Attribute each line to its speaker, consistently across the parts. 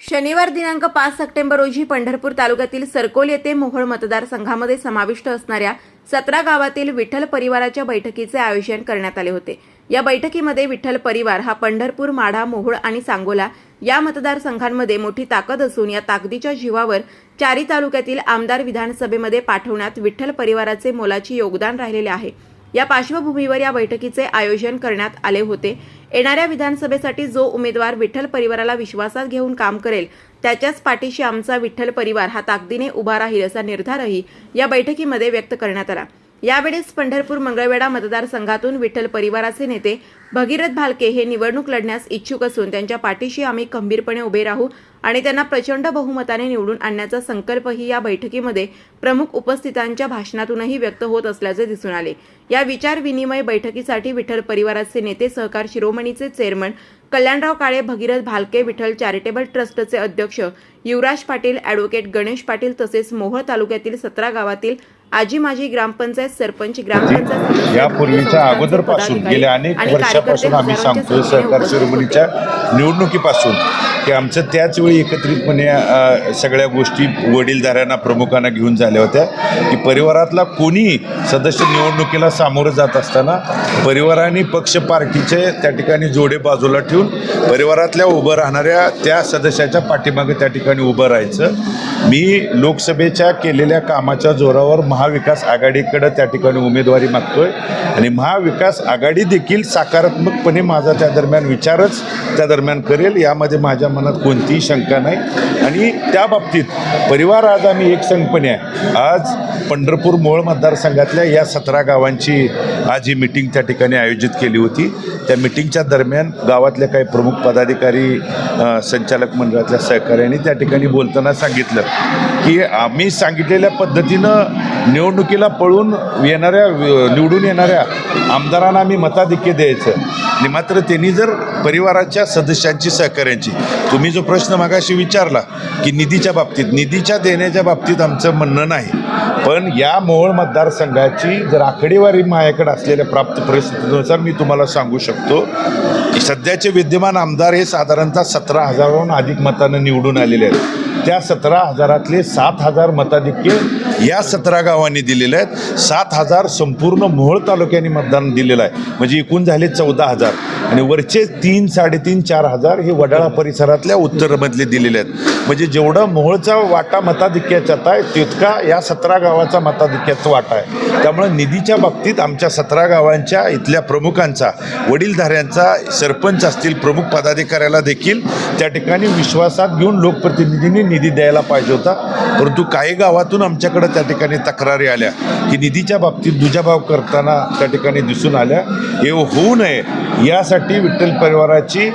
Speaker 1: शनिवार दिनांक पाच सप्टेंबर रोजी पंढरपूर तालुक्यातील सरकोल येथे मोहोळ मतदारसंघामध्ये समाविष्ट असणाऱ्या सतरा गावातील विठ्ठल परिवाराच्या बैठकीचे आयोजन करण्यात आले होते. या बैठकीमध्ये विठ्ठल परिवार हा पंढरपूर माढा मोहोळ आणि सांगोला या मतदारसंघांमध्ये मोठी ताकद असून या ताकदीच्या जीवावर चारी तालुक्यातील आमदार विधानसभेमध्ये पाठवण्यात विठ्ठल परिवाराचे मोलाचे योगदान राहिलेले आहे. या पार्श्वभूमीवर या बैठकीचे आयोजन करण्यात आले होते. येणाऱ्या विधानसभेसाठी जो उमेदवार विठ्ठल परिवाराला विश्वासात घेऊन काम करेल त्याच्याच पाठीशी आमचा विठ्ठल परिवार हा ताकदीने उभा राहील असा निर्धारही या बैठकीमध्ये व्यक्त करण्यात आला. यावेळेस पंढरपूर मंगळवेढा मतदारसंघातून विठ्ठल परिवाराचे नेते भगीरथ भालके हे निवडणूक लढण्यास इच्छुक असून त्यांच्या पाठीशी आम्ही खंबीरपणे उभे राहू आणि त्यांना प्रचंड बहुमताने निवडून आणण्याचा संकल्पही या बैठकीमध्ये प्रमुख उपस्थितांच्या भाषणातूनही व्यक्त होत असल्याचे दिसून आले. या विचार विनिमय बैठकीसाठी विठ्ठल परिवाराचे नेते सहकार शिरोमणीचे चेअरमन कल्याणराव काळे भगीरथ भालके विठ्ठल चॅरिटेबल ट्रस्टचे अध्यक्ष युवराज पाटील ॲडव्होकेट गणेश पाटील तसेच मोहोळ तालुक्यातील सतरा गावातील आजी माजी ग्रामपंचायत सरपंच ग्रामपंचायत
Speaker 2: यापूर्वीच्या अगोदरपासून गेल्या अनेक वर्षापासून आम्ही
Speaker 1: हजारांच्या
Speaker 2: सहकार शिरोमणीच्या निवडणुकीपासून की आमचं त्याच वेळी एकत्रितपणे सगळ्या गोष्टी वडीलधाऱ्यांना प्रमुखांना घेऊन झाल्या होत्या की परिवारातला कोणीही सदस्य निवडणुकीला सामोरं जात असताना परिवाराने पक्ष पार्टीचे त्या ठिकाणी जोडे बाजूला ठेवून परिवारातल्या उभं राहणाऱ्या त्या सदस्याच्या पाठीमागे त्या ठिकाणी उभं राहायचं. मी लोकसभेच्या केलेल्या कामाच्या जोरावर महाविकास आघाडीकडं त्या ठिकाणी उमेदवारी मागतोय. आणि महाविकास आघाडी देखील सकारात्मकपणे माझा त्या दरम्यान विचारच त्या दरम्यान करेल. यामध्ये माझ्या मनात कोणतीही शंका नाही. आणि त्या बाबतीत परिवार आज आम्ही एकसंघपणे आहे. आज पंढरपूर मूळ मतदारसंघातल्या या सतरा गावांची आज ही मिटिंग त्या ठिकाणी आयोजित केली होती. त्या मिटिंगच्या दरम्यान गावातल्या काही प्रमुख पदाधिकारी संचालक मंडळातल्या सहकार्याने त्या ठिकाणी बोलताना सांगितलं की आम्ही सांगितलेल्या पद्धतीनं निवडणुकीला पळून येणाऱ्या निवडून येणाऱ्या आमदारांना आम्ही मताधिक्य द्यायचं. आणि मात्र त्यांनी जर परिवाराच्या सदस्यांची सहकार्यांची तुम्ही जो प्रश्न मागाशी विचारला की निधीच्या बाबतीत निधीच्या देण्याच्या बाबतीत आमचं म्हणणं नाही पण या मोहोळ मतदारसंघाची जर आकडेवारी माझ्याकडे असलेल्या प्राप्त परिस्थितीनुसार मी तुम्हाला सांगू शकतो की सध्याचे विद्यमान आमदार हे साधारणतः सतरा हजाराहून अधिक मतानं निवडून आलेले आहेत. त्या सतरा हजारातले सात हजार मताधिक्य या सतरा गावांनी दिलेले आहेत. सात हजार संपूर्ण मोहोळ तालुक्याने मतदान दिलेलं आहे. म्हणजे एकूण झाले चौदा हजार. आणि वरचे तीन साडेतीन चार हजार हे वडाळा परिसरातल्या उत्तरमधले दिलेले आहेत. म्हणजे जेवढं मोहोळचा वाटा मताधिक्याच्यात आहे तितका या सतरा गावाचा मताधिक्याचा वाटा आहे. त्यामुळे निधीच्या बाबतीत आमच्या सतरा गावांच्या इथल्या प्रमुखांचा वडीलधाऱ्यांचा सरपंच असतील प्रमुख पदाधिकाऱ्याला देखील त्या ठिकाणी विश्वासात घेऊन लोकप्रतिनिधींनी निधी द्यायला पाहिजे होता. परंतु काही गावातून आमच्याकडे त्या ठिकाणी तक्रारी आल्या की निधीच्या बाबतीत दुजाभाव करताना त्या ठिकाणी दिसून आल्या. हे होऊ नये. यासाठी विठ्ठल परिवाराची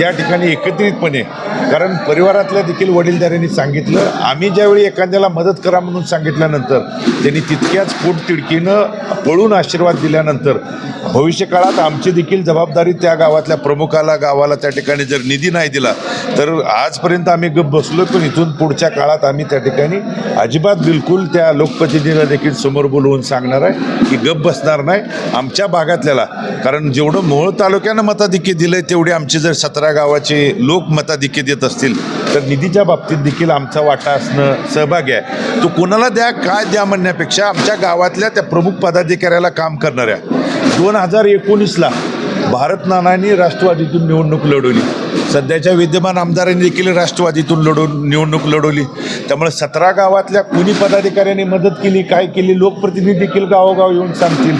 Speaker 2: या ठिकाणी एकत्रितपणे कारण परिवारातल्या देखील वडीलधाऱ्यांनी सांगितलं आम्ही ज्यावेळी एखाद्याला मदत करा म्हणून सांगितल्यानंतर त्यांनी तितक्याच पोटतिडकीनं पळून आशीर्वाद दिल्यानंतर भविष्यकाळात आमची देखील जबाबदारी त्या गावातल्या प्रमुखाला गावाला त्या ठिकाणी जर निधी नाही दिला तर आजपर्यंत आम्ही गप बसलो पण इथून पुढच्या काळात आम्ही त्या ठिकाणी अजिबात बिलकुल त्या लोकप्रतिनिधीला देखील समोर बोलवून सांगणार आहे की गप बसणार नाही आमच्या भागातल्याला. कारण जेवढं मोहोळ तालुक्यानं मताधिक्य आहे तेवढे आमचे जर सतरा गावाचे लोक मताधिक्य देत असतील तर निधीच्या बाबतीत देखील आमचा वाटा असणं सहभागी आहे. तो कोणाला द्या काय द्या म्हणण्यापेक्षा आमच्या गावातल्या त्या प्रमुख पदाधिकाऱ्याला काम करणाऱ्या. दोन हजार एकोणीसला भारतनानांनी राष्ट्रवादीतून निवडणूक लढवली. सध्याच्या विद्यमान आमदारांनी देखील राष्ट्रवादीतून लढवून निवडणूक लढवली. त्यामुळे सतरा गावातल्या कुणी पदाधिकाऱ्यांनी मदत केली काय केली लोकप्रतिनिधी देखील गावोगाव येऊन सांगतील.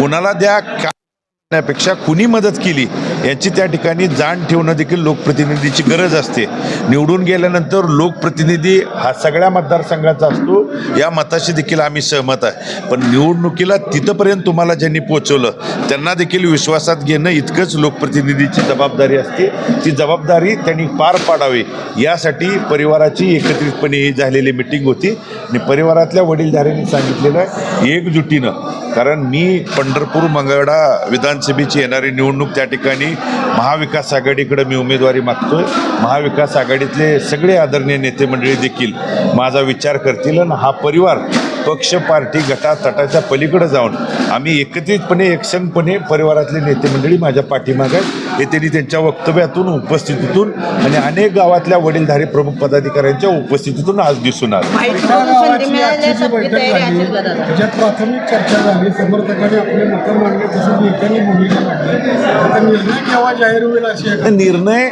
Speaker 2: कोणाला द्या काय पेक्षा कुणी मदत केली याची त्या ठिकाणी जाण ठेवणं देखील लोकप्रतिनिधीची गरज असते. निवडून गेल्यानंतर लोकप्रतिनिधी हा सगळ्या मतदारसंघाचा असतो या मताशी देखील आम्ही सहमत आहे. पण निवडणुकीला तिथंपर्यंत तुम्हाला ज्यांनी पोचवलं त्यांना देखील विश्वासात घेणं इतकंच लोकप्रतिनिधीची जबाबदारी असते. ती जबाबदारी त्यांनी पार पाडावी. यासाठी परिवाराची एकत्रितपणे ही झालेली मिटिंग होती. आणि परिवारातल्या वडीलधाऱ्यांनी सांगितलेलं आहे एकजुटीनं. कारण मी पंढरपूर मंगळा विधानसभेची येणारी निवडणूक त्या ठिकाणी महाविकास आघाडीकडे मी उमेदवारी मागतोय. महाविकास आघाडीतले सगळे आदरणीय नेते मंडळी देखील माझा विचार करतील आणि हा परिवार पक्ष पार्टी गटा तटाच्या पलीकडे जाऊन आम्ही एकत्रितपणे एकसंघपणे परिवारातले नेते मंडळी माझ्या पाठीमागे. हे त्यांनी त्यांच्या वक्तव्यातून उपस्थितीतून आणि अनेक गावातल्या वडीलधारी प्रमुख पदाधिकाऱ्यांच्या उपस्थितीतून आज दिसून आलं.
Speaker 3: सतरा गावाची आजची जी बैठक झाली त्याच्यात प्राथमिक चर्चा झाली समर्थकांनी आपले मतं मांडले तसंच नेत्यांनी भूमिका मांडली. आता निर्णय केव्हा जाहीर होईल अशी एक
Speaker 2: निर्णय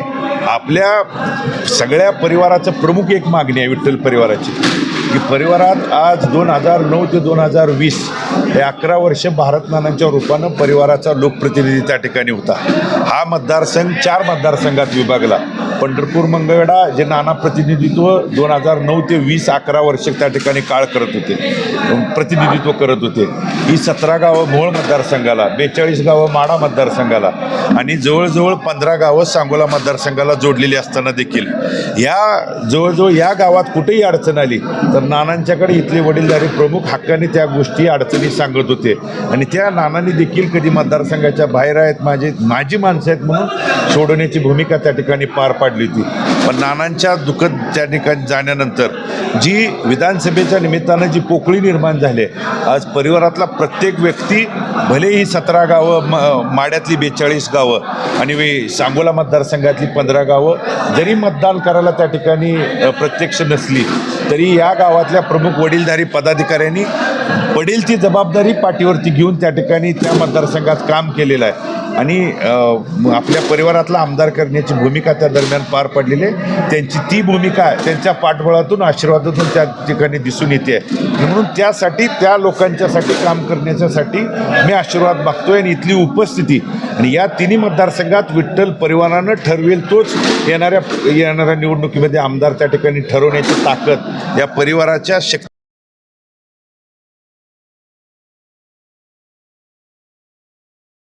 Speaker 2: आपल्या सगळ्या परिवाराचं प्रमुख एक मागणी आहे विठ्ठल परिवाराची. की परिवारात आज दोन हजार नऊ ते दोन हजार वीस हे अकरा वर्ष भारत नानांच्या रूपानं परिवाराचा लोकप्रतिनिधी त्या ठिकाणी होता. हा मतदारसंघ चार मतदारसंघात विभागला. पंढरपूर मंगळवेढा जे नाना प्रतिनिधित्व दोन हजार नऊ ते वीस अकरा वर्ष त्या ठिकाणी काळ करत होते. प्रतिनिधित्व करत होते. ही सतरा गावं मोहोळ मतदारसंघाला बेचाळीस गावं माडा मतदारसंघाला आणि जवळजवळ पंधरा गावं सांगोला मतदारसंघाला जोडलेली असताना देखील. या जवळजवळ या गावात कुठेही अडचण आली तर नानांच्याकडे इथले वडीलधारी प्रमुख हक्काने त्या गोष्टी अडचणी सांगत होते. आणि त्या नानांनी देखील कधी मतदारसंघाच्या बाहेर आहेत माझे माझी माणसं आहेत म्हणून सोडवण्याची भूमिका त्या ठिकाणी पार पाडली होती. पण नानांच्या दुःखद त्या ठिकाणी जाण्यानंतर जी विधानसभेच्या निमित्तानं जी पोकळी निर्माण झाली आहे, आज परिवारातला प्रत्येक व्यक्ती भलेही सतरा गावं म माड्यातली बेचाळीस गावं आणि वे सांगोला मतदारसंघातली पंधरा गावं जरी मतदान करायला त्या ठिकाणी प्रत्यक्ष नसली तरी या गावातल्या प्रमुख वडीलधारी अधिकाऱ्यांनी पडेल ती जबाबदारी पाठीवरती घेऊन त्या ठिकाणी त्या मतदारसंघात काम केलेलं आहे. आणि आपल्या परिवारातला आमदार करण्याची भूमिका त्या दरम्यान पार पडलेली आहे. त्यांची ती भूमिका त्यांच्या पाठबळातून आशीर्वादातून त्या ठिकाणी दिसून येते. आहे म्हणून त्यासाठी त्या लोकांच्यासाठी काम करण्याच्यासाठी मी आशीर्वाद मागतोय आणि इथली उपस्थिती. आणि या तिन्ही मतदारसंघात विठ्ठल परिवारानं ठरवेल तोच येणाऱ्या येणाऱ्या निवडणुकीमध्ये आमदार त्या ठिकाणी ठरवण्याची ताकद या परिवाराच्या शक्ती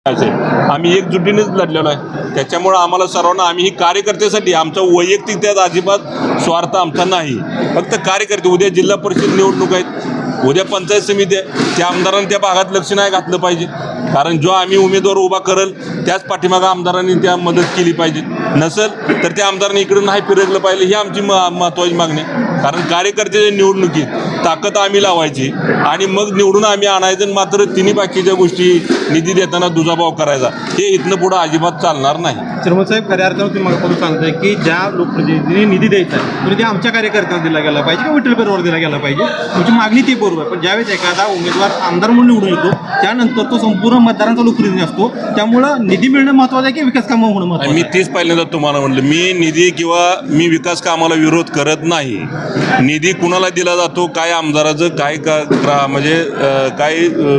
Speaker 4: आम्ही एकजुटीनेच लढलेलो आहे. त्याच्यामुळं आम्हाला सर्वांना आम्ही ही कार्यकर्त्यासाठी आमचा वैयक्तिक त्यात अजिबात स्वार्थ आमचा नाही. फक्त कार्यकर्ते उद्या जिल्हा परिषद निवडणूक आहेत. उद्या पंचायत समिती आहे. त्या आमदारांनी त्या भागात लक्ष नाही घातलं पाहिजे. कारण जो आम्ही उमेदवार उभा करल त्याच पाठीमागं आमदारांनी त्या मदत केली पाहिजे. नसेल तर त्या आमदारांनी इकडे नाही फिरकलं पाहिजे ही आमची म महत्त्वाची मागणी आहे. कारण कार्यकर्त्याच्या निवडणुकीत ताकद आम्ही लावायची आणि मग निवडून आम्ही आणायचं आणि मात्र तिन्ही बाकीच्या गोष्टी निधी देताना दुजाभाव करायचा. हे इथनं पुढं अजिबात चालणार नाही.
Speaker 5: चर्मन साहेब खऱ्या अर्थानं तुम्ही मगापासून सांगताय की ज्या लोकप्रतिनिधींनी म्हणजे निधी द्यायचा आहे तो ते आमच्या कार्यकर्त्यांना दिला गेला पाहिजे किंवा विठ्ठल पेरवर दिला गेला पाहिजे? तुमची मागणी ती बरोबर आहे पण ज्यावेळेस एखादा उमेदवार आमदार म्हणून निवडून येतो त्यानंतर तो संपूर्ण मतदारांचा लोकप्रतिनिधी असतो. त्यामुळं निधी मिळणं महत्त्वाचं आहे की विकास कामं होणं
Speaker 4: आणि
Speaker 5: महत्त्वाचं
Speaker 4: मी तीच पहिल्यांदा तुम्हाला म्हटलं मी निधी किंवा मी विकास कामाला विरोध करत नाही. निधी कुणाला दिला जातो काय आमदाराचं काय का म्हणजे काय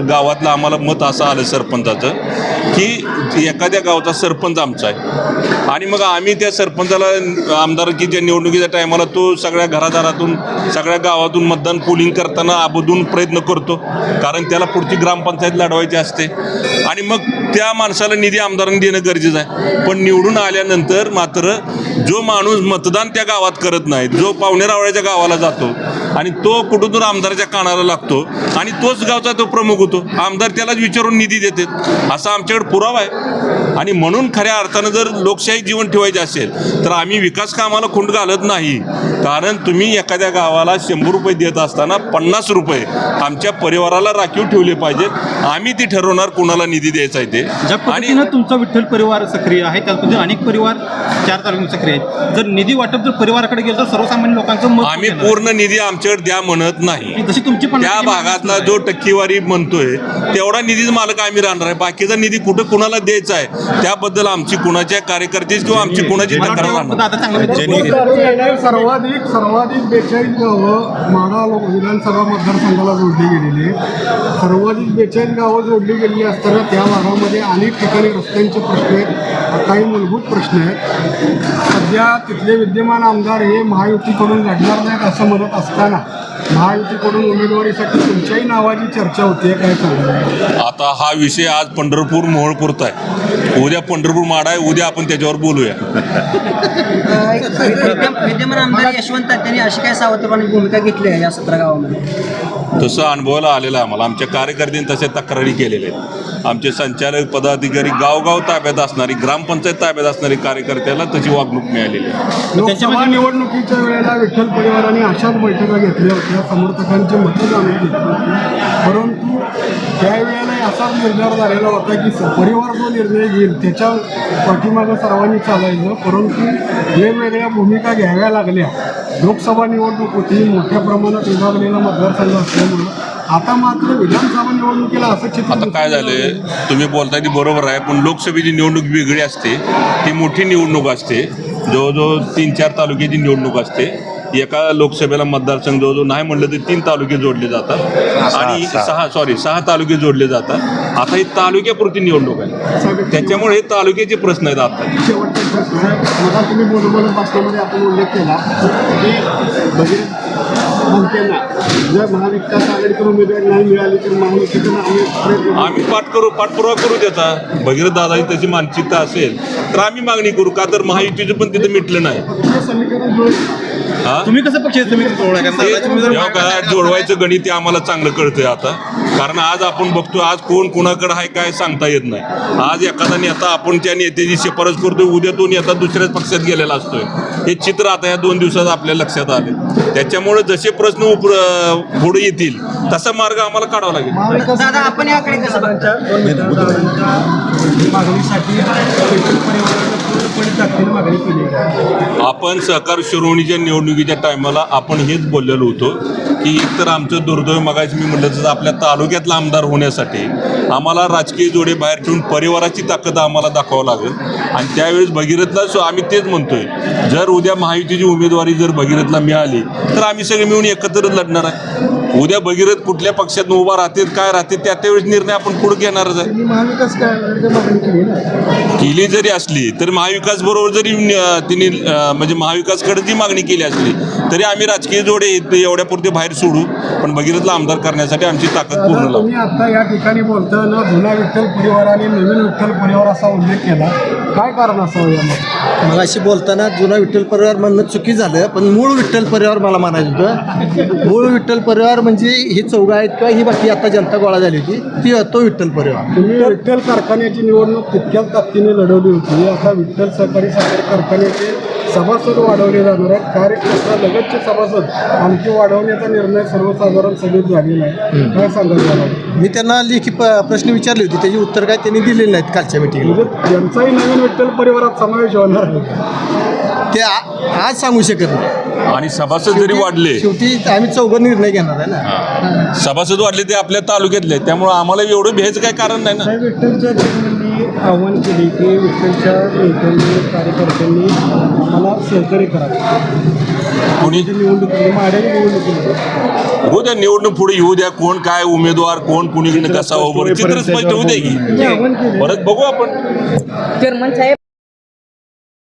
Speaker 4: गावातलं आम्हाला मत असं आलं सरपंचाचं की एखाद्या गावाचा सरपंच आमचा आहे. आणि मग आम्ही त्या सरपंचाला आमदारकीच्या निवडणुकीच्या टायमाला तो सगळ्या घरादारातून सगळ्या गावातून मतदान पोलिंग करताना आबदून प्रयत्न करतो. कारण त्याला पुढची ग्रामपंचायत लढवायची असते. आणि मग त्या माणसाला निधी आमदारांनी देणं गरजेचं आहे. पण निवडून आल्यानंतर मात्र जो माणूस मतदान त्या गावात करत नाही जो पावणेरावळ्याच्या गावाला जातो आणि तो कुठून तर आमदाराच्या कानाला लागतो. आणि तोच गावचा तो प्रमुख होतो. आमदार त्यालाच विचारून निधी देतात. असा आमच्याकडे पुरावा आहे. आणि म्हणून खऱ्या अर्थानं जर लोकशाही जीवन ठेवायचे असेल तर आम्ही विकास कामाला खुंड घालत नाही. कारण तुम्ही एखाद्या गावाला शंभर रुपये देत असताना पन्नास रुपये आमच्या परिवाराला राखीव ठेवले पाहिजेत. आम्ही ती ठरवणार कुणाला निधी द्यायचा आहे ते.
Speaker 5: पद्धतीनं तुमचा विठ्ठल परिवार सक्रिय आहे त्या पद्धतीने अनेक परिवार चार तालुक्यात सक्रिय आहेत. जर निधी वाटप जर परिवाराकडे गेलं तर सर्वसामान्य लोकांचं
Speaker 4: आम्ही? पूर्ण निधी आमच्याकडे द्या म्हणत नाही. त्या भागातला जो टक्केवारी म्हणतोय तेवढा निधीच मालक आम्ही राहणार आहे. बाकीचा निधी कुठं कुणाला द्यायचा आहे त्याबद्दल आमची कुणाच्या कार्यकर्त्याची किंवा आमची कुणाची
Speaker 5: मला
Speaker 4: तक्रार राहणार
Speaker 3: सर्वाधिक सर्वाधिक बेचाळीस गावं माढा विधानसभा मतदारसंघाला जोडली गेलेली आहे सर्वाधिक बेचाळीस गावं जोडली गेलेली असताना त्या भागामध्ये अनेक ठिकाणी रस्त्यांचे प्रश्न आहेत. काही मूलभूत प्रश्न आहेत. सध्या तिथले विद्यमान आमदार हे महायुतीकडून लढणार नाहीत असं म्हणत असताना महायुतीकडून उमेदवारीसाठी तुमच्याही नावाची चर्चा होती काय सांगा
Speaker 4: आता हा विषय आज पंढरपूर मोहोळपूरचा आहे. उद्या पंढरपूर माडा आहे उद्या आपण त्याच्यावर बोलूया.
Speaker 6: विद्यम- विद्यमान आमदार यशवंत त्यांनी अशी काय सावधपणे भूमिका घेतली आहे या सतरा गावामध्ये?
Speaker 4: तसं अनुभवाला आलेलं आहे आम्हाला. आमच्या कार्यकर्त्यांनी तशा तक्रारी केलेल्या आहेत. आमचे संचालक पदाधिकारी गावगाव ताब्यात असणारी ग्रामपंचायत ताब्यात असणारी कार्यकर्त्याला तशी वागणूक मिळालेली आहे.
Speaker 3: लोकसभा निवडणुकीच्या वेळेला विठ्ठल परिवाराने अशाच बैठका घेतल्या होत्या. समर्थकांची मतं जाणून घेतली होती. परंतु त्यावेळेला असाच निर्धार झालेला होता की परिवार जो निर्णय घेईल त्याच्या पाठीमागं सर्वांनी चालायचं. परंतु वेगवेगळ्या भूमिका घ्याव्या लागल्या. लोकसभा निवडणूक होती मोठ्या प्रमाणात विभागलेला मतदारसंघ असल्यामुळं. आता मात्र विधानसभा निवडणुकीला असं चित्र
Speaker 4: आता काय
Speaker 3: आलं.
Speaker 4: तुम्ही बोलताय ती बरोबर आहे पण लोकसभेची निवडणूक वेगळी असते. ती मोठी निवडणूक असते. जवळजवळ तीन चार तालुक्याची निवडणूक असते. एका लोकसभेला मतदारसंघ जवळजवळ नाही म्हणलं तर तीन तालुके जोडले जातात. आणि
Speaker 2: सहा.
Speaker 4: सहा सॉरी सहा तालुके जोडले जातात. आता ही तालुक्यापुरती निवडणूक आहे. त्याच्यामुळे हे तालुक्याचे प्रश्न आहेत आता.
Speaker 3: महायुतीकडून आम्ही
Speaker 4: पाठ करू पाठपुरावा करू त्याचा. भगीरथ दादाची तशी मानसिकता असेल तर आम्ही मागणी करू. का तर महायुतीचं पण तिथं मिटलं नाही.
Speaker 5: तुम्ही कसं पक्ष
Speaker 4: जोडवायचं गणित ते आम्हाला चांगलं कळतंय आता. कारण आज आपण बघतो आज कोण कोणाकडे आहे काय सांगता येत नाही. आज एखादा नेता आपण त्या नेत्याची शिफारस करतोय उद्या तो नेता दुसऱ्याच पक्षात गेलेला असतोय. हे चित्र आता या दोन दिवसात आपल्या लक्षात आले. त्याच्यामुळे जसे प्रश्न उप पुढे येतील तसा मार्ग आम्हाला काढावा लागेल.
Speaker 6: दादा आपण याकडे कसं बघता?
Speaker 3: मागणीसाठी
Speaker 4: आपण सहकार शिरोमणीच्या निवडणुकीच्या टायमाला आपण हेच बोललेलो होतो. की एकतर आमचं दुर्दैव मगाशी मी म्हटलं तसं आपल्या तालुक्यातला आमदार होण्यासाठी आम्हाला राजकीय जोडे बाहेर ठेवून परिवाराची ताकद आम्हाला दाखवावं लागेल. आणि त्यावेळेस भगीरथला सो आम्ही तेच म्हणतोय जर उद्या महायुतीची उमेदवारी जर भगीरथला मिळाली तर आम्ही सगळे मिळून एकत्र लढणार आहे. उद्या भगीरथ कुठल्या पक्षात उभा राहतील काय राहतील त्या त्यावेळेस निर्णय आपण पुढे घेणारच आहे.
Speaker 3: केली
Speaker 4: जरी असली तर महाविकास बरोबर जरी तिने म्हणजे महाविकासकडे जी मागणी केली असली तरी आम्ही राजकीय जोडे एवढ्यापुरते बाहेर सोडू पण भगीरथला आमदार करण्यासाठी आमची ताकद पूर्ण लावू
Speaker 3: तुम्ही आता या ठिकाणी बोलताना जुना विठ्ठल परिवार आणि नवीन विठ्ठल परिवार असा उल्लेख केला. काय कारण असावं यामध्ये?
Speaker 7: मग अशी बोलताना जुना विठ्ठल परिवार म्हणणं चुकी झालं पण मूळ विठ्ठल परिवार मला म्हणायचं होतं. मूळ विठ्ठल परिवार म्हणजे ही चौघा आहेत किंवा ही बाकी आता जनता गोळा झाली होती ती तो विठ्ठल परिवार.
Speaker 3: तुम्ही विठ्ठल कारखान्याची निवडणूक तितक्याच ताकदीने लढवली होती. आता विठ्ठल सहकारी साखर कारखान्याचे सभासद वाढवले जाणार आहेत. कार्यक्षेत्र लगतचे सभासद आणखी वाढवण्याचा निर्णय सर्वसाधारण सभेत झालेला आहे. काय सांगाल याला?
Speaker 7: मी त्यांना लेखी प प्रश्न विचारले होते. त्याची उत्तर काय त्यांनी दिलेली नाहीत कालच्या मिटिंगला
Speaker 3: म्हणजे ज्यांचाही नवीन विठ्ठल परिवारात समावेश होणार आहे
Speaker 7: ते आज सांगू शकत नाही.
Speaker 4: आणि सभासद जरी वाढले
Speaker 7: शेवटी आम्ही चौघं निर्णय घेणार आहे ना.
Speaker 4: सभासद वाढले ते आपल्या तालुक्यातले आहेत. त्यामुळे आम्हाला एवढं भ्यायचं काही कारण नाही ना.
Speaker 3: साहेब विठ्ठलच्या आव्हान केले की विठ्ठलच्या नेत्यांनी कार्यकर्त्यांनी आम्हाला सहकार्य करावं.
Speaker 4: कोणी?
Speaker 3: निवडणुकीमध्ये माड्याने निवडणुकीमध्ये.
Speaker 4: हो द्या निवडणूक पुढे येऊ द्या कोण काय उमेदवार कोण कुणीकडे कसा उभं चित्र स्पष्ट होऊ द्या की.
Speaker 3: आव्हान केले.
Speaker 4: परत बघू आपण.
Speaker 8: चेअरमन साहेब